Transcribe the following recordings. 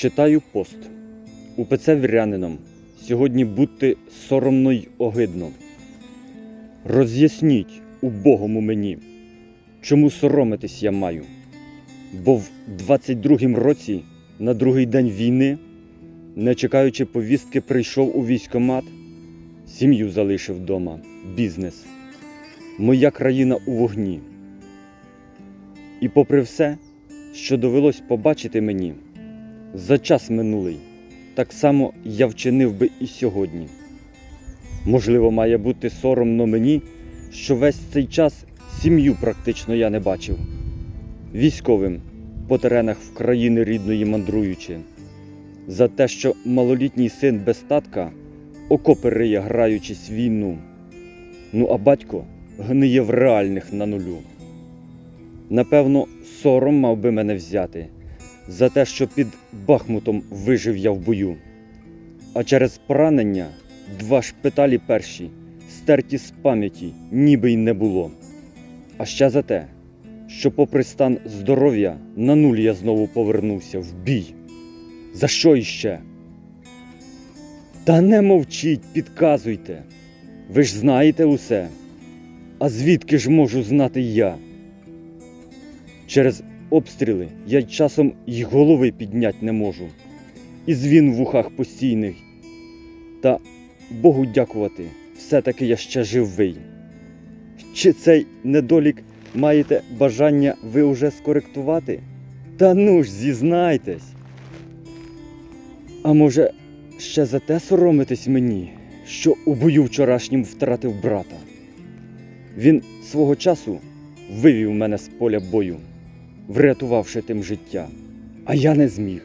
Читаю пост. УПЦ вірянином. Сьогодні бути соромно й огидно. Роз'ясніть убогому мені, чому соромитись я маю. Бо в 22-м році, на другий день війни, не чекаючи повістки, прийшов у військомат, сім'ю залишив вдома, бізнес. Моя країна у вогні. І попри все, що довелось побачити мені, за час минулий, так само я вчинив би і сьогодні. Можливо, має бути соромно мені, що весь цей час сім'ю практично я не бачив. Військовим по теренах в країни рідної мандруючи, за те, що малолітній син без татка окопи риє, граючись війну. Ну а батько гниє в реальних на нулю. Напевно, сором мав би мене взяти за те, що під Бахмутом вижив я в бою. А через поранення два шпиталі перші стерті з пам'яті, ніби й не було. А ще за те, що, попри стан здоров'я, на нуль я знову повернувся в бій. За що іще? Та не мовчіть, підказуйте. Ви ж знаєте усе. А звідки ж можу знати я? Через обстріли я часом й голови піднять не можу. І звін в ухах постійний. Та Богу дякувати, все-таки я ще живий. Чи цей недолік маєте бажання ви уже скоректувати? Та ну ж, зізнайтесь. А може, ще за те соромитись мені, що у бою вчорашнім втратив брата? Він свого часу вивів мене з поля бою, врятувавши тим життя, а я не зміг.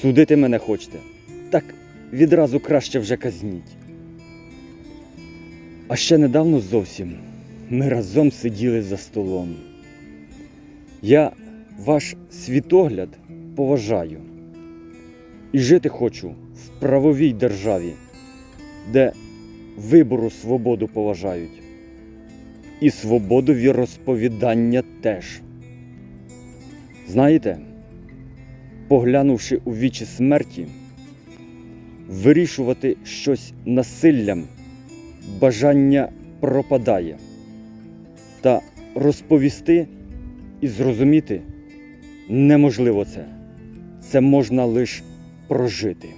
Судити мене хочете, так відразу краще вже казніть. А ще недавно зовсім ми разом сиділи за столом. Я ваш світогляд поважаю і жити хочу в правовій державі, де вибору свободу поважають, і свободу віросповідання теж. Знаєте, поглянувши у вічі смерті, вирішувати щось насиллям, бажання пропадає, та розповісти і зрозуміти неможливо це. Це можна лише прожити.